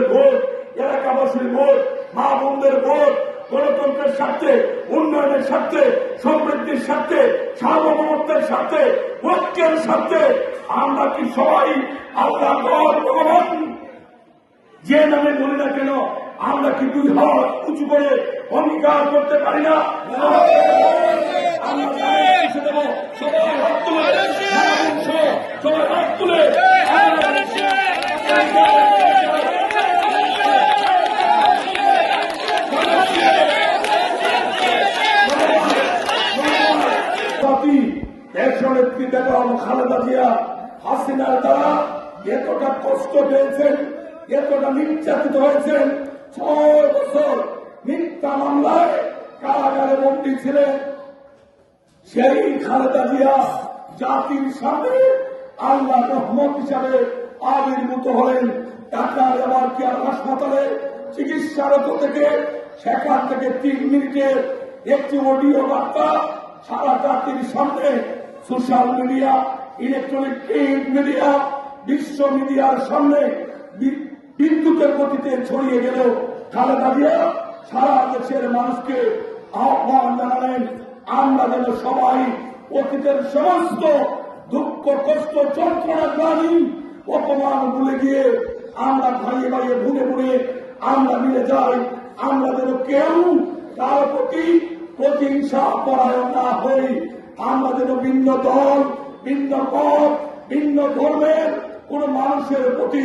ছাত্রদের ভোট এলাকাবাসীর ভোট, মা বোনদের ভোট, গণতন্ত্রের স্বার্থে, উন্নয়নের স্বার্থে, সমৃদ্ধির স্বার্থে, সার্বভৌমত্বের স্বার্থে, ঐক্যের স্বার্থে, আমরা কি সবাই আল্লাহ ভগবান যে নামে বলি না কেন, আমরা কি দুই হাত উঁচু করে অঙ্গীকার করতে পারি না? সবাই হাত তুলে, সবাই হাত তুলে। খালেদা জিয়া, হাসিনার দ্বারা এতটা কষ্ট পেয়েছেন, এতটা নির্যাতিত হয়েছেন, ছয় বছর মিথ্যা মামলায় কারাগারে বন্দী ছিলেন। সেই খালেদা জিয়া জাতির সামনে আল্লাহ রহমত হিসাবে আবির্ভূত হলেন। ঢাকার এবার কেয়ার হাসপাতালে চিকিৎসারত থেকে সেখান থেকে তিন মিনিটের একটি অডিও বার্তা সারা জাতির সামনে social media, electronic print media, বিশ্ব মিডিয়ার সামনে বিদ্যুতের গতিতে ছড়িয়ে গেল খালেদা জিয়া সারা দেশের মানুষকে আহ্বান জানালেন, আমরা যেন সবাই অতীতের সমস্ত দুঃখ, কষ্ট, যন্ত্রণা, গ্লানি অপমান ভুলে গিয়ে আমরা ভাইয়ে ভাইয়ে ভুলে ভুলে আমরা মিলে যাই, আমরা যেন কেউ তার প্রতি প্রতিহিংসা পরায়ণ না হই। আমরা যেন ভিন্ন দল, ভিন্ন পথ, ভিন্ন ধর্মের কোন মানুষের প্রতি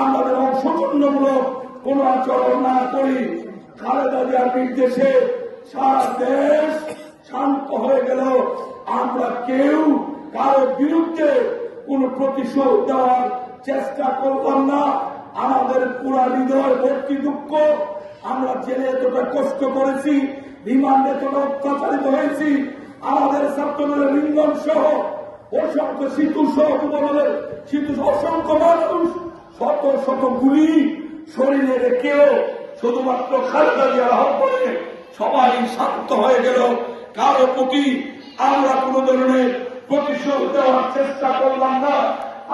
আমরা যেন সৌজন্যমূলক কোন আচরণ না করি। খালেদা জিয়ার নির্দেশে সারা দেশ শান্ত হয়ে গেল। আমরা কেউ কারও বিরুদ্ধে কোন প্রতিশোধ দেওয়ার চেষ্টা করলাম না। আমাদের পুরা হৃদয় ভর্তি দুঃখ। আমরা জেলে এতটা কষ্ট করেছি, রিমান্ডে এতটা অত্যাচারিত হয়েছি। আমাদের ছাত্রদের লিঙ্গন সহ অসংখ্য শিশু সহ যুবদলের শিশু অসংখ্য মানুষ, শত শত গুলি শরীরে রেখেও শুধুমাত্র খালেদা জিয়ার আহ্বানে সবাই শান্ত হয়ে গেল। কারও প্রতি আমরা কোন ধরনের প্রতিশোধ দেওয়ার চেষ্টা করলাম না।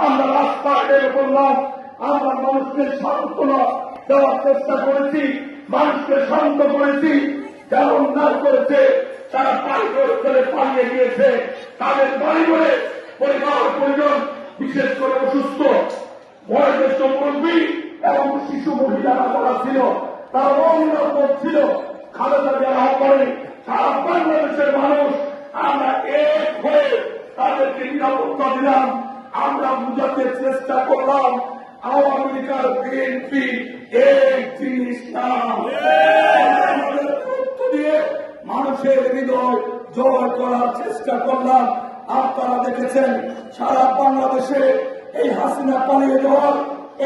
আমরা রাস্তা বের করলাম আমরা মানুষকে সান্ত্বনা দেওয়ার চেষ্টা করেছি, মানুষকে শান্ত করেছি যারা না করেছে তারা পাই করে পালিয়ে গিয়েছে তাদের বাড়ি করে পরিবার পরিজন বিশেষ করে অসুস্থ বয়োজ্যেষ্ঠ মুরব্বী এবং শিশু মহিলারা যারা ছিল তারা অনিরাপদ ছিল। খালেদা জিয়ার আহ্বানে সারা বাংলাদেশের মানুষ আমরা এক হয়ে তাদেরকে নিরাপত্তা দিলাম আমরা বুঝাতে চেষ্টা করলাম আওয়ামী লীগের বিএনপি এক জিনিস না। দিয়ে মানুষের হৃদয় জয় করার চেষ্টা করলাম। আপনারা দেখেছেন, সারা বাংলাদেশে এই হাসিনা পালিয়ে যাওয়ার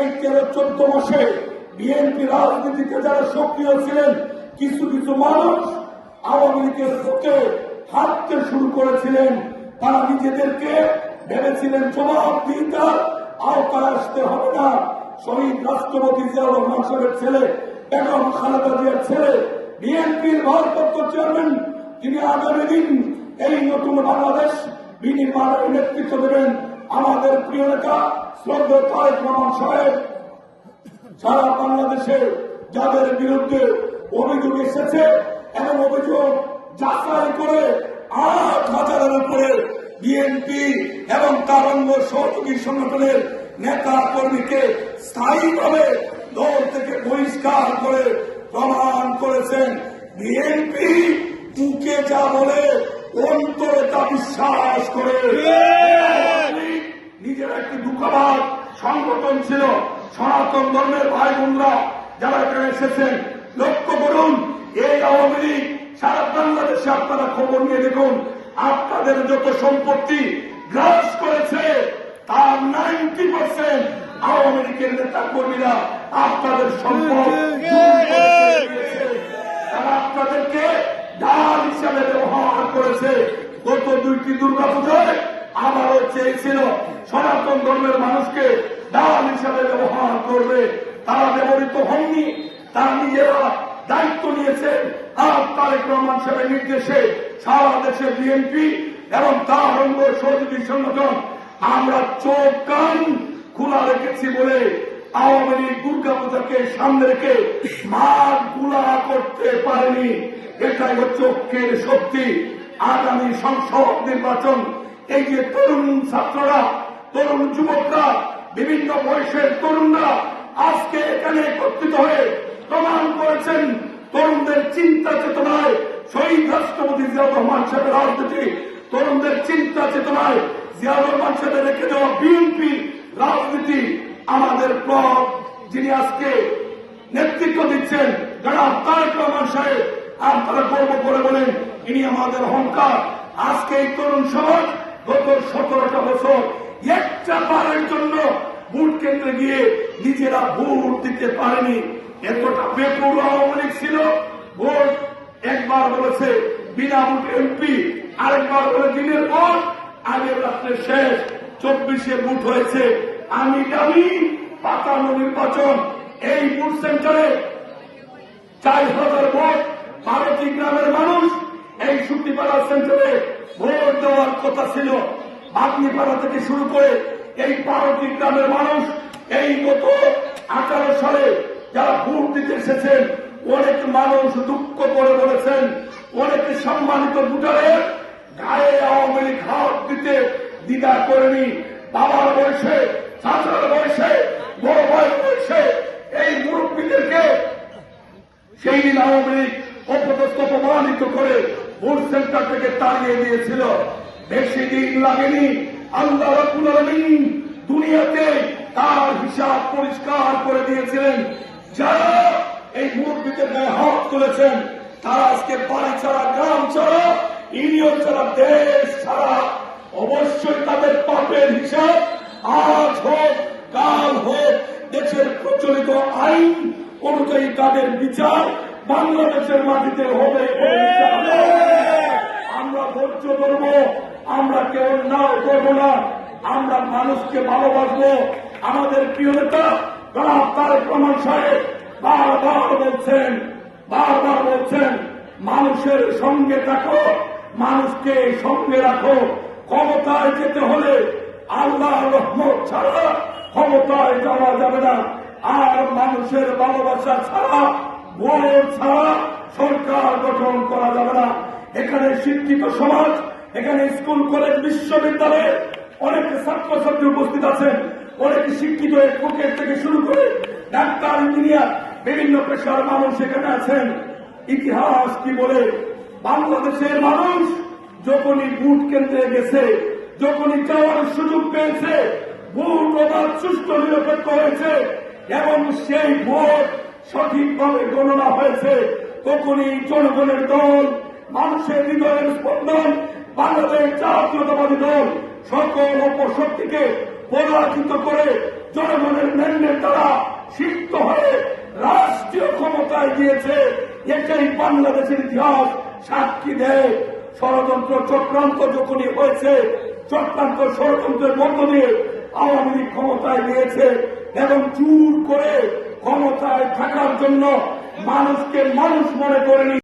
এই তেরো, চোদ্দ মাসে বিএনপি রাজনীতিতে যারা সক্রিয় ছিলেন, কিছু কিছু মানুষ আওয়ামী লীগের পক্ষে হাঁটতে শুরু করেছিলেন। তারা নিজেদেরকে ভেবেছিলেন জবাবদিহিতার আওতায় আসতে হবে না। শহীদ রাষ্ট্রপতি জিয়াউর রহমান সাহেবের ছেলে, বেগম খালেদা জিয়ার ছেলে বিএনপির ভারপ্রাপ্ত চেয়ারম্যান তিনি আগামী দিন এই নতুন বাংলাদেশ বিনির্মাণের নেতৃত্ব দেবেন আমাদের প্রিয় নেতা শ্রদ্ধা তারেক রহমান সাহেব। সারা বাংলাদেশে যাদের বিরুদ্ধে অভিযোগ এসেছে এবং অভিযোগ যাচাই করে আট হাজারের উপরে বিএনপি এবং তার অঙ্গ সহযোগী সংগঠনের নেতা কর্মীকে স্থায়ীভাবে দল থেকে বহিষ্কার করে প্রমাণ করেছেন বিএনপি মুখে যা বলে, অন্তরে তা বিশ্বাস করে। নিজের একটি দুঃখবাদ সংগঠন ছিল, সনাতন ধর্মের ভাই বোনরা যারা এখানে এসেছেন, লক্ষ্য করুন, এই আওয়ামী লীগ সারা বাংলাদেশে আপনারা খবর নিয়ে দেখুন, আপনাদের যত সম্পত্তি গ্রাস করেছে, তার নাইনটি পার্সেন্ট আওয়ামী লীগের নেতা কর্মীরা আপনাদের সম্পদ দুইটি দুর্গা পুজোয়? আবারও চেয়েছিল সনাতন ধর্মের মানুষকে ডাল হিসাবে ব্যবহার করবে। তারা ব্যবহৃত হননি তারা নিজেরা দায়িত্ব নিয়েছেন। আর তারেক রহমান সাহেবের নির্দেশে সারা দেশে বিএনপি এবং তার অঙ্গ সহযোগী সংগঠন, আমরা চোখ কান খোলা রেখেছি বলে আওয়ামী লীগ দুর্গাপূজাকে সামনে রেখে মাঠগুলা করতে পারেনি। এটাই হচ্ছে ঐক্যের শক্তি। আগামী সংসদ নির্বাচন, এই যে তরুণ ছাত্ররা, তরুণ যুবকরা, বিভিন্ন বয়সের তরুণরা আজকে এখানে একত্রিত হয়ে প্রমাণ করেছেন তরুণদের চিন্তা চেতনায় শহীদ রাষ্ট্রপতি জিয়াউর রহমান সাহেবের রাজনীতি। তরুণদের চিন্তা চেতনায় জিয়াউর রহমান সাহেবের রেখে দেওয়া বিএনপি রাজনীতি আমাদের ব্লক যিনি আজকে নেতৃত্ব দিচ্ছেন যারা তারেক রহমান সাহেব আর তারা গর্ব করে বলেন ইনি আমাদের অহংকার। আজকে এই তরুণ সমাজ গত সতেরোটা বছর একটা বারের জন্য ভোট কেন্দ্রে গিয়ে নিজেরা ভোট দিতে পারেনি। এতটা বেপুর আওয়ামী লীগ ছিল। ভোট একবার বলেছে বিনা ভোট এমপি আরেকবার বলে দিনের ভোট আগের রাত্রে শেষ। চব্বিশে ভোট হয়েছে। আমি দাবি, পাতানো নির্বাচন, এই ভোট সেন্টারে চার হাজার ভোট বারোটি গ্রামের মানুষ এই সুক্তিপাড়া সেন্টারে ভোট দেওয়ার কথা ছিল। বাগনিপাড়া থেকে শুরু করে এই বারোটি গ্রামের মানুষ এই গত আঠারো সালে যারা ভোট দিতে এসেছেন, অনেক মানুষ দুঃখ করে বলেছেন, অনেক সম্মানিত ভোটারের গায়ে আওয়ামী লীগ হাত দিতে দ্বিধা করেনি। বাবার বয়সে, চাচার বয়সে, বড় ভাইয়ের বয়সে এই মুরব্বীদেরকে সেই দিন আওয়ামী লীগ অপদস্থ প্রমাণিত করে ভোট সেন্টার থেকে তাড়িয়ে দিয়েছিল। বেশি দিন লাগেনি, আল্লাহ দুনিয়াতে তার হিসাব পরিষ্কার করে দিয়েছিলেন। যারা এই গায়ে হাত তুলেছেন, তারা আজকে বাড়ি ছাড়া, গ্রাম ছাড়া, ইউনিয়ন ছাড়া, দেশ ছাড়া, অবশ্যই তাদের পাপের হিসাব আজ হোক, কাল হোক, দেশের প্রচলিত আইন অনুযায়ী তাদের বিচার বাংলাদেশের মাটিতে হবে। আমরা ধৈর্য ধরব, আমরা কেউ না করব না, আমরা মানুষকে ভালোবাসবো। আমাদের প্রিয় নেতা তারেক রহমান সাহেব বারবার বলছেন বারবার বলছেন, মানুষের সঙ্গে থাকো, মানুষকে সঙ্গে রাখো। ক্ষমতায় যেতে হলে আল্লাহ রহমত ছাড়া ক্ষমতায় যাওয়া যাবে না। আর মানুষের ভালোবাসা ছাড়া ভোট ছাড়া সরকার গঠন করা যাবে না। এখানে শিক্ষিত সমাজ, এখানে স্কুল, কলেজ, বিশ্ববিদ্যালয়ে অনেক ছাত্রছাত্রী উপস্থিত আছেন। অনেক শিক্ষিত এডভোকেট থেকে শুরু করে ডাক্তার, ইঞ্জিনিয়ার, বিভিন্ন পেশার মানুষ এখানে আছেন। ইতিহাস কি বলে? বাংলাদেশের মানুষ যখনই ভোট কেন্দ্রে গেছে, যখনই যাওয়ার সুযোগ পেয়েছে, ভোট অবাধ, সুষ্ঠু, নিরপেক্ষ হয়েছে, এবং সেই ভোট সঠিকভাবে গণনা হয়েছে, তখনই জনগণের দল মানুষের হৃদয়ের স্পন্দন বাংলাদেশ জাতীয়তাবাদী দল, সকল অপশক্তিকে পরাজিত করে জনগণের ন্যান্যের দ্বারা সিদ্ধ হয়ে রাষ্ট্রীয় ক্ষমতায় গিয়েছে। এটাই বাংলাদেশের ইতিহাস। সাক্ষী দেয় ষড়যন্ত্র চক্রান্ত যখনই হয়েছে, চক্রান্ত ষড়যন্ত্রের মধ্য দিয়ে আওয়ামী লীগ ক্ষমতায় গিয়েছে এবং চুর করে ক্ষমতায় থাকার জন্য মানুষকে মানুষ মনে করেনি।